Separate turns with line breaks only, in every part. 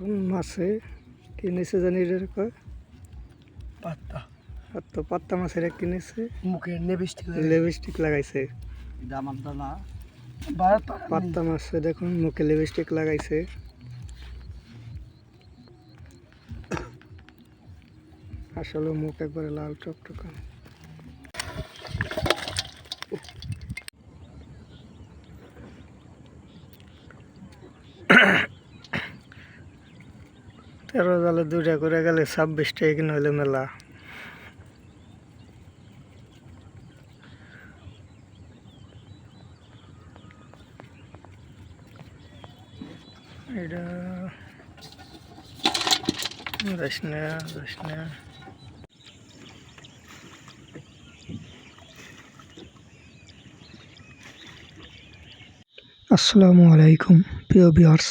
কোন মাছে কিনেছে জানি এটার কয়?
পাত্তা।
আর তো পাত্তা মাছের এক কিনেছে।
মুখে নেবিস্টিক
লিপস্টিক লাগাইছে।
আমার তো না ভারত
পাত্তা মাছে দেখুন মুখে লিপস্টিক লাগাইছে। আসলে মুখ একবারে লাল টক টকটকা। তেরো জালে দুইটা করে গেলে ছাব্বিশটা এখানে হইলে মেলা। এটা আসসালামু আলাইকুম প্রিয় ভিউয়ার্স।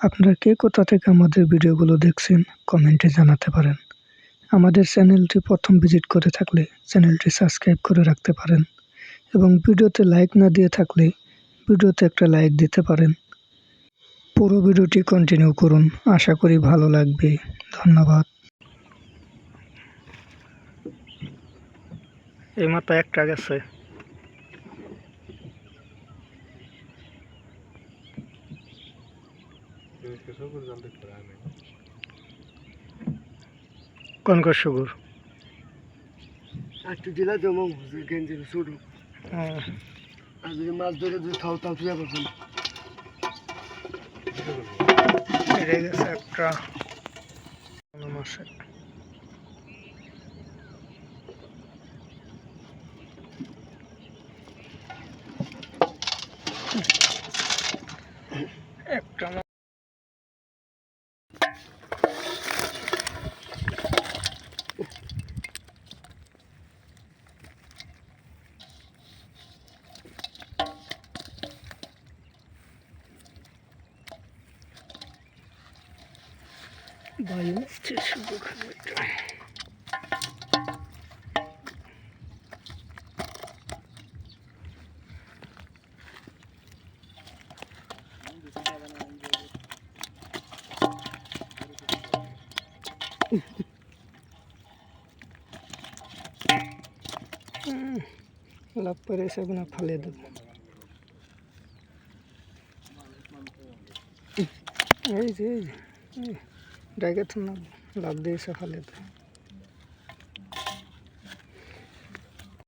আপনারা কে কোথা থেকে আমাদের ভিডিওগুলো দেখছেন, কমেন্টে জানাতে পারেন। আমাদের চ্যানেলটি প্রথম ভিজিট করে থাকলে চ্যানেলটি সাবস্ক্রাইব করে রাখতে পারেন এবং ভিডিওতে লাইক না দিয়ে থাকলে ভিডিওতে একটা লাইক দিতে পারেন। পুরো ভিডিওটি কন্টিনিউ করুন। আশা করি ভালো লাগবে। ধন্যবাদ। এই মাত্র একটা গেছে। কোন কোন সুগুর
একটু দিলে জমা গেঞ্জি শুরু আর যদি মাছ ধরে যদি থাও তাও তুই পারছেন
বেড়ে গেছে একটা। মাসে। একটা Bayılmıştır şimdi kızım. lá parece alguma paleta. Easy, easy. তো লাভ দিয়ে এসে ফালে দেবো